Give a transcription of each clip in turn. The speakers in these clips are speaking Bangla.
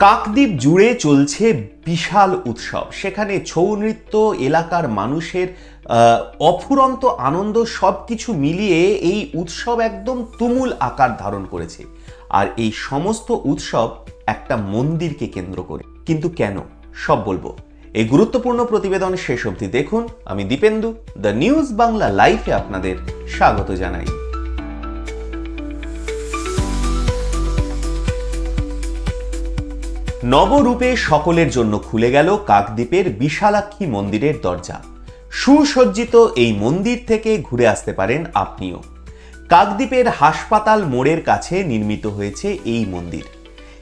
কাকদ্বীপ জুড়ে চলছে বিশাল উৎসব। সেখানে ছৌ নৃত্য, এলাকার মানুষের অফুরন্ত আনন্দ সব কিছু মিলিয়ে এই উৎসব একদম তুমুল আকার ধারণ করেছে। আর এই সমস্ত উৎসব একটা মন্দিরকে কেন্দ্র করে। কিন্তু কেন? সব বলব। এই গুরুত্বপূর্ণ প্রতিবেদন শেষ অবধি দেখুন। আমি দীপেন্দু, দ্য নিউজ বাংলা লাইফে আপনাদের স্বাগত জানাই। নবরূপে সকলের জন্য খুলে গেল কাকদ্বীপের বিশালাক্ষী মন্দিরের দরজা। সুসজ্জিত এই মন্দির থেকে ঘুরে আসতে পারেন আপনিও। কাকদ্বীপের হাসপাতাল মোড়ের কাছে নির্মিত হয়েছে এই মন্দির।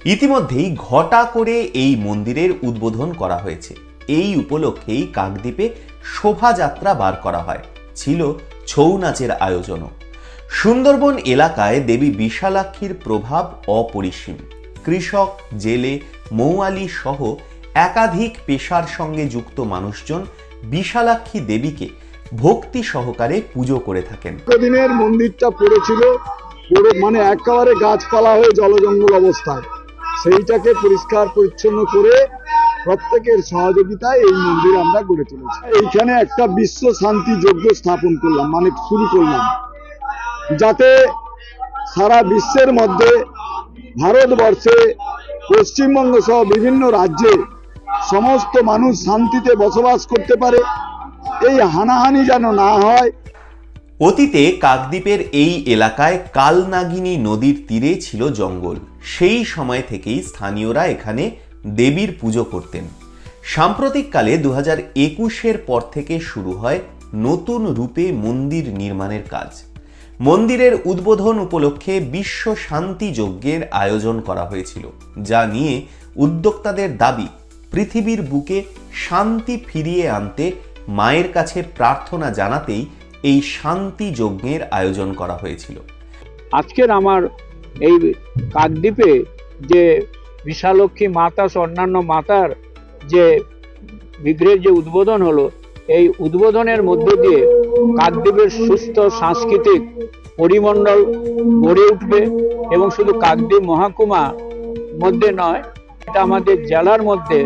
ইতিমধ্যেই ঘটা করে এই মন্দিরের উদ্বোধন করা হয়েছে। এই উপলক্ষেই কাকদ্বীপে শোভাযাত্রা বার করা হয়। ছিল ছৌ নাচের আয়োজনও। সুন্দরবন এলাকায় দেবী বিশালাক্ষীর প্রভাব অপরিসীম। কৃষক, জেলে, মৌয়ালি সহ একাধিক পেশার সঙ্গে যুক্ত মানুষজন বিশালাক্ষী দেবীকে ভক্তি সহকারে পুজো করে থাকেন। দিনের মন্দিরটা পড়েছিল, পড়ে মানে একেবারে গাছপালা হয়ে জলজঙ্গল অবস্থায়। সেইটাকে পরিষ্কার পরিচ্ছন্ন করে প্রত্যেকের সহযোগিতায় এই মন্দির আমরা গড়ে তুলেছি। এইখানে একটা বিশ্ব শান্তি যজ্ঞ স্থাপন করলাম মানে শুরু করলাম। যাতে সারা বিশ্বের মধ্যে ভারতবর্ষে পশ্চিমবঙ্গ সহ বিভিন্ন রাজ্যে সমস্ত মানুষ শান্তিতে বসবাস করতে পারে। এই হানাহানি যেন না হয়। অতীতে কাকদ্বীপের এই এলাকায় কালনাগিনী নদীর তীরে ছিল জঙ্গল। সেই সময় থেকেই স্থানীয়রা এখানে দেবীর পুজো করতেন। সাম্প্রতিককালে দু হাজার একুশের পর থেকে শুরু হয় নতুন রূপে মন্দির নির্মাণের কাজ। মন্দিরের উদ্বোধন উপলক্ষে বিশ্ব শান্তি যজ্ঞের আয়োজন করা হয়েছিল, যা নিয়ে উদ্যোক্তাদের দাবি, পৃথিবীর বুকে শান্তি ফিরিয়ে আনতে মায়ের কাছে প্রার্থনা জানাতেই এই শান্তি যজ্ঞের আয়োজন করা হয়েছিল। আজকের আমার এই কাকদ্বীপে যে বিশালক্ষী মাতা অন্যান্য মাতার যে বিগ্রহের যে উদ্বোধন হলো, এই উদ্বোধনের মধ্যে দিয়ে কাকদ্বীপের সুস্থ সাংস্কৃতিক পরিমণ্ডল গড়ে উঠবে এবং শুধু কাকদ্বীপ মহাকুমা মধ্যে নয়, এটা আমাদের জেলার মধ্যে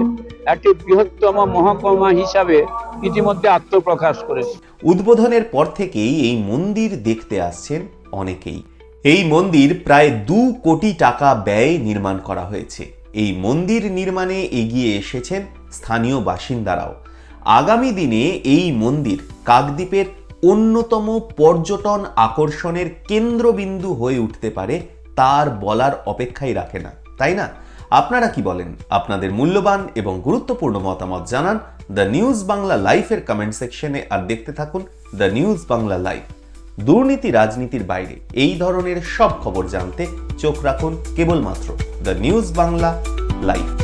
একটি বৃহত্তম মহাকুমা হিসাবে ইতিমধ্যে আত্মপ্রকাশ করেছে। উদ্বোধনের পর থেকেই এই মন্দির দেখতে আসছেন অনেকেই। এই মন্দির প্রায় দু কোটি টাকা ব্যয়ে নির্মাণ করা হয়েছে। এই মন্দির নির্মাণে এগিয়ে এসেছেন স্থানীয় বাসিন্দারাও। আগামী দিনে এই মন্দির কাকদ্বীপের অন্যতম পর্যটন আকর্ষণের কেন্দ্রবিন্দু হয়ে উঠতে পারে, তার বলার অপেক্ষাই রাখে না, তাই না? আপনারা কি বলেন? আপনাদের মূল্যবান এবং গুরুত্বপূর্ণ মতামত জানান দ্য নিউজ বাংলা লাইফের কমেন্ট সেকশনে আর দেখতে থাকুন দ্য নিউজ বাংলা লাইভ দুর্নীতি রাজনীতির বাইরে এই ধরনের সব খবর জানতে চোখ রাখুন কেবলমাত্র দ্য নিউজ বাংলা লাইভ